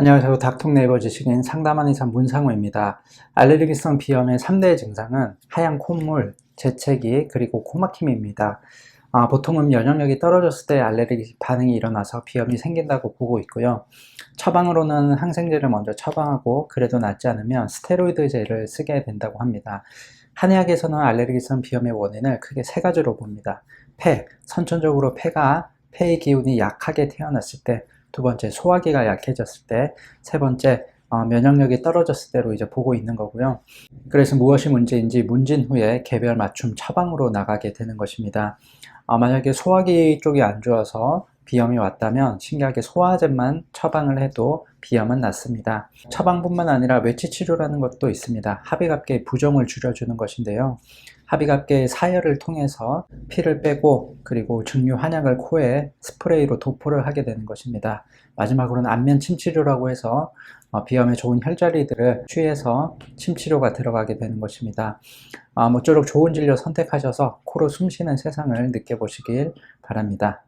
안녕하세요. 닥통네이버 지식인 상담한 의사 문상호입니다. 알레르기성 비염의 3대 증상은 하얀 콧물, 재채기, 그리고 코막힘입니다. 아, 보통은 면역력이 떨어졌을 때 알레르기 반응이 일어나서 비염이 생긴다고 보고 있고요. 처방으로는 항생제를 먼저 처방하고 그래도 낫지 않으면 스테로이드제를 쓰게 된다고 합니다. 한의학에서는 알레르기성 비염의 원인을 크게 세 가지로 봅니다. 폐, 선천적으로 폐가 폐의 기운이 약하게 태어났을 때, 두 번째 소화기가 약해졌을 때, 세 번째 어, 면역력이 떨어졌을 때로 이제 보고 있는 거고요. 그래서 무엇이 문제인지 문진 후에 개별 맞춤 처방으로 나가게 되는 것입니다. 어, 만약에 소화기 쪽이 안 좋아서 비염이 왔다면 신기하게 소화제만 처방을 해도 비염은 낫습니다. 처방뿐만 아니라 외치 치료라는 것도 있습니다. 합의갑계의 부종을 줄여주는 것인데요. 합의갑계의 사혈을 통해서 피를 빼고 그리고 증류 한약을 코에 스프레이로 도포를 하게 되는 것입니다. 마지막으로는 안면 침치료라고 해서 어, 비염에 좋은 혈자리들을 취해서 침치료가 들어가게 되는 것입니다. 아, 모쪼록 좋은 진료 선택하셔서 코로 숨쉬는 세상을 느껴보시길 바랍니다.